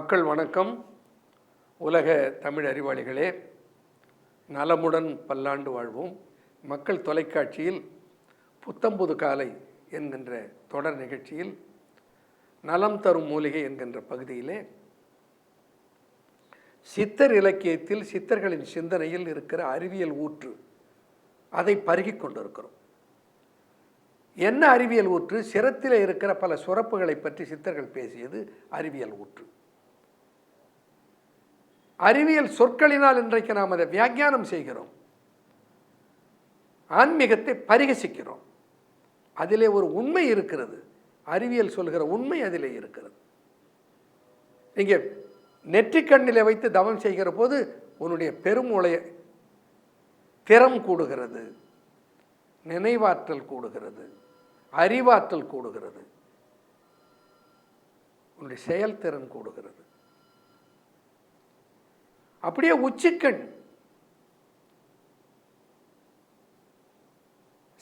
மக்கள் வணக்கம். உலக தமிழ் அறிவாளிகளே நலமுடன் பல்லாண்டு வாழ்வோம். மக்கள் தொலைக்காட்சியில் புத்தம்புது காலை என்கின்ற தொடர் நிகழ்ச்சியில் நலம் தரும் மூலிகை என்கின்ற பகுதியிலே சித்தர் இலக்கியத்தில் சித்தர்களின் சிந்தனையில் இருக்கிற அறிவியல் ஊற்று அதை பருகி கொண்டிருக்கிறோம். என்ன அறிவியல் ஊற்று? சிரத்தில் இருக்கிற பல சுரப்புகளை பற்றி சித்தர்கள் பேசியது அறிவியல் ஊற்று. அறிவியல் சொற்களினால் இன்றைக்கு நாம் அதை வியாக்கியானம் செய்கிறோம். ஆன்மீகத்தை பரிகசிக்கிறோம். அதிலே ஒரு உண்மை இருக்கிறது. அறிவியல் சொல்கிற உண்மை அதிலே இருக்கிறது. இங்கே நெற்றிக்கண்ணில் வைத்து தவம் செய்கிற போது உன்னுடைய பெருமூளைய திறம் கூடுகிறது. நினைவாற்றல் கூடுகிறது. அறிவாற்றல் கூடுகிறது. உன்னுடைய செயல்திறன் கூடுகிறது. அப்படியே உச்சிக்கண்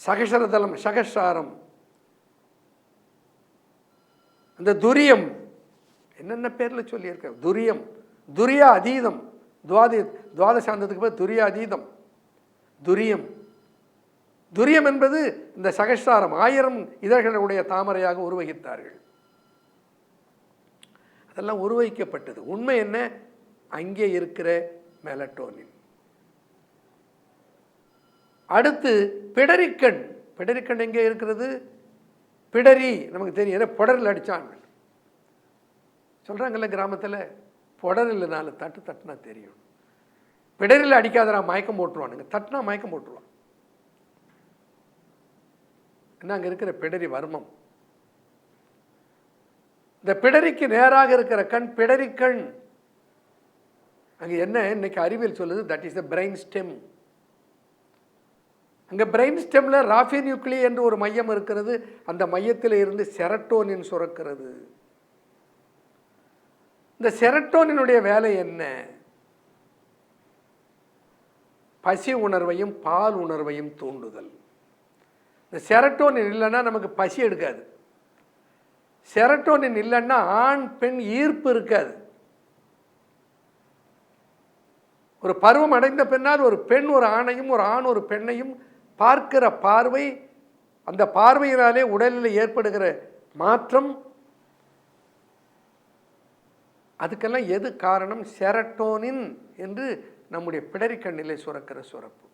சகசரதலம் சகசாரம். அந்த துரியம் என்னென்ன பேரில் சொல்லியிருக்க? துரியம் துரியா அதீதம். துவாதி துவாதசாந்தத்துக்கு பேர் துரியா அதீதம். துரியம். துரியம் என்பது இந்த சகசாரம் ஆயிரம் இதழ்களுடைய தாமரையாக உருவகித்தார்கள். அதெல்லாம் உருவகிக்கப்பட்டது. உண்மை என்ன? அங்கே இருக்கிற மெலட்டோனின். அடுத்து பிடரிக்கண். பிடரிக்கண் எங்கே இருக்கிறது? பிடரி நமக்கு தெரியும். ஏன்னா புடரில் அடித்தான் சொல்கிறாங்கல்ல கிராமத்தில் புடரில் நாலு தட்டு தட்டுனா தெரியும். பிடரில் அடிக்காதரா மயக்கம் போட்டுருவானுங்க தட்டுனா மயக்கம் போட்டுருவான் என்ன அங்கே இருக்கிற பிடரி வர்மம். இந்த பிடரிக்கு நேராக இருக்கிற கண் பிடரிக்கண். அங்கே என்ன? இன்னைக்கு அறிவியல் சொல்லுது that is the brain stem அங்கே பிரெயின் ஸ்டெம்மில் ராஃபி நியூக்ளி என்று ஒரு மையம் இருக்கிறது அந்த மையத்தில் இருந்து செரட்டோனின் சுரக்கிறது. இந்த செரட்டோனினுடைய வேலை என்ன? பசி உணர்வையும் பால் உணர்வையும் தூண்டுதல். இந்த செரட்டோனின் இல்லைன்னா நமக்கு பசி எடுக்காது. செரட்டோனின் இல்லைன்னா ஆண் பெண் ஈர்ப்பு இருக்காது. ஒரு பருவம் அடைந்த பின்னால் ஒரு பெண் ஒரு ஆணையும் ஒரு ஆண் ஒரு பெண்ணையும் பார்க்கிற பார்வை அந்த பார்வையினாலே உடலில் ஏற்படுகிற மாற்றம். அதுக்கெல்லாம் எது காரணம்? செரட்டோனின் என்று நம்முடைய பிடரிக்கண்ணிலே சுரக்கிற சுரப்பு.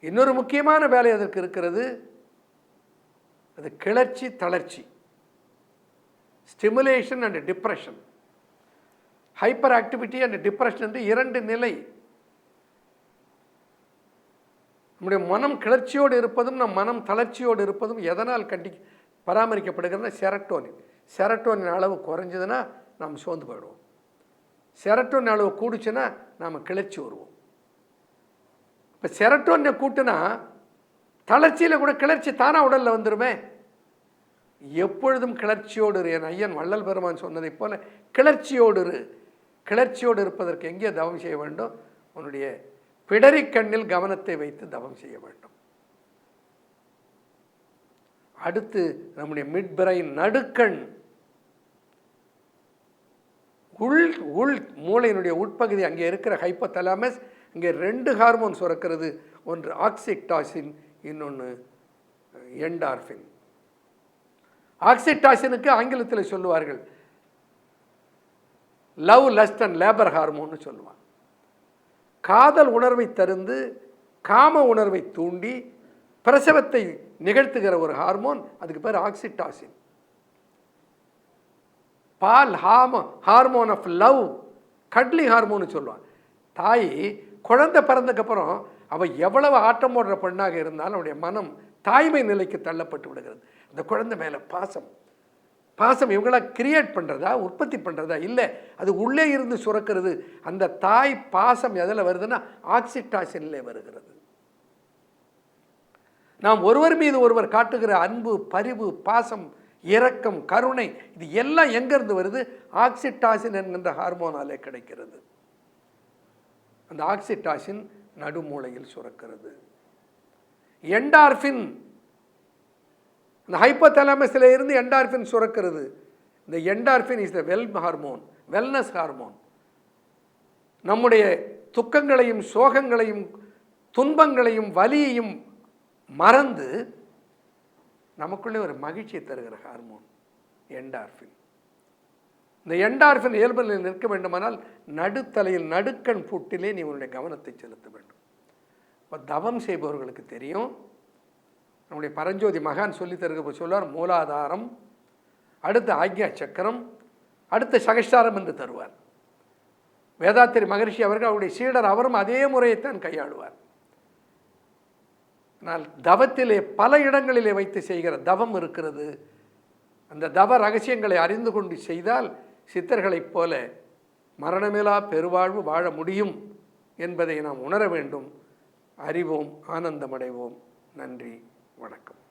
இன்னொரு முக்கியமான வேலை அதற்கு இருக்கிறது. அது கிளர்ச்சி தளர்ச்சி. Stimulation and depression hyper activity and depression என்று இரண்டு நிலை. நம்முடைய மனம் கிளர்ச்சியோடு இருப்பதும் நம் மனம் தளர்ச்சியோடு இருப்பதும் எதனால் கண்டி பராமரிக்கப்படுகிறதுனா செரட்டோனின் செரட்டோனின் அளவு குறைஞ்சதுன்னா நாம் சோர்ந்து போயிடுவோம். செரட்டோனின் அளவு கூடுச்சுன்னா நாம் கிளர்ச்சி வருவோம். இப்போ செரட்டோனை கூட்டுனா தளர்ச்சியில் கூட கிளர்ச்சி தானாக உடலில் வந்துடுமே எப்பொழுதும் கிளர்ச்சியோடு இரு. என் ஐயன் வள்ளல் பெருமான் சொன்னதைப் போல கிளர்ச்சியோடு இரு. கிளர்ச்சியோடு இருப்பதற்கு எங்கே தவம் செய்ய வேண்டும்? உன்னுடைய பிடரி கண்ணில் கவனத்தை வைத்து தவம் செய்ய வேண்டும். அடுத்து நம்முடைய மிட் பிரைன் நடுக்கண். உள் உள் மூளையினுடைய உட்பகுதி அங்கே இருக்கிற ஹைப்போதலாமஸ் இங்கே ரெண்டு ஹார்மோன் சுரக்கிறது. ஒன்று ஆக்சிடாசின் இன்னொன்று என்டார்ஃபின் ஆக்சிடாசினுக்கு ஆங்கிலத்தில் சொல்லுவார்கள் லவ் லஸ்ட் அண்ட் லேபர் ஹார்மோன்னு சொல்லுவான் காதல் உணர்வை தருந்து காம உணர்வை தூண்டி பிரசவத்தை நிகழ்த்துகிற ஒரு ஹார்மோன் அதுக்கு பேர் ஆக்சிடாசின் பால் ஹாம ஹார்மோன் ஆஃப் லவ் கட்லி ஹார்மோன்னு சொல்லுவான் தாய் குழந்தை பிறந்ததுக்கப்புறம் அவள் எவ்வளவு ஆட்டம் போடுற பெண்ணாக இருந்தாலும் அவனுடைய மனம் தாய்மை நிலைக்கு தள்ளப்பட்டு விடுகிறது. இந்த குழந்தை மேலே பாசம். பாசம் இவங்களாம் கிரியேட் பண்ணுறதா உற்பத்தி பண்ணுறதா இல்லை அது உள்ளே இருந்து சுரக்கிறது அந்த தாய் பாசம் எதில் வருதுன்னா ஆக்சிடாசினில் வருகிறது. நாம் ஒருவர் மீது ஒருவர் காட்டுகிற அன்பு பரிவு பாசம் இரக்கம் கருணை இது எல்லாம் எங்கேருந்து வருது? ஆக்சிடாசின் என்கின்ற ஹார்மோனாலே கிடைக்கிறது. அந்த ஆக்சிடாசின் நடுமூளையில் சுரக்கிறது. என்டார்ஃபின் இந்த ஹைப்போதலாமஸில் இருந்து என்டார்ஃபின் சுரக்கிறது. இந்த endorphin is the well hormone wellness hormone நம்முடைய துக்கங்களையும் சோகங்களையும் துன்பங்களையும் வலியையும் மறந்து நமக்குள்ளே ஒரு மகிழ்ச்சியை தருகிற ஹார்மோன் என்டார்ஃபின் இந்த என்டார்ஃபின் இயல்பு நிலையில் நிற்க வேண்டுமானால் நடுத்தலையில் நடுக்கண் பூட்டிலே நீ உன்னுடைய கவனத்தை செலுத்த வேண்டும். இப்போ தவம் செய்பவர்களுக்கு தெரியும் நம்முடைய பரஞ்சோதி மகான் சொல்லி தருகிற சொல்வார் மூலாதாரம் அடுத்த ஆக்யா சக்கரம் அடுத்த சகஸ்டாரம் என்று தருவார். வேதாத்திரி மகரிஷி அவர்கள் அவருடைய சீடர் அவரும் அதே முறையைத்தான் கையாளுவார். ஆனால் தவத்திலே பல இடங்களிலே வைத்து செய்கிற தவம் இருக்கிறது. அந்த தவ ரகசியங்களை அறிந்து கொண்டு செய்தால் சித்தர்களைப் போல மரணமிலா பெருவாழ்வு வாழ முடியும் என்பதை நாம் உணர வேண்டும். அறிவோம் ஆனந்தமடைவோம். நன்றி. வணக்கம்.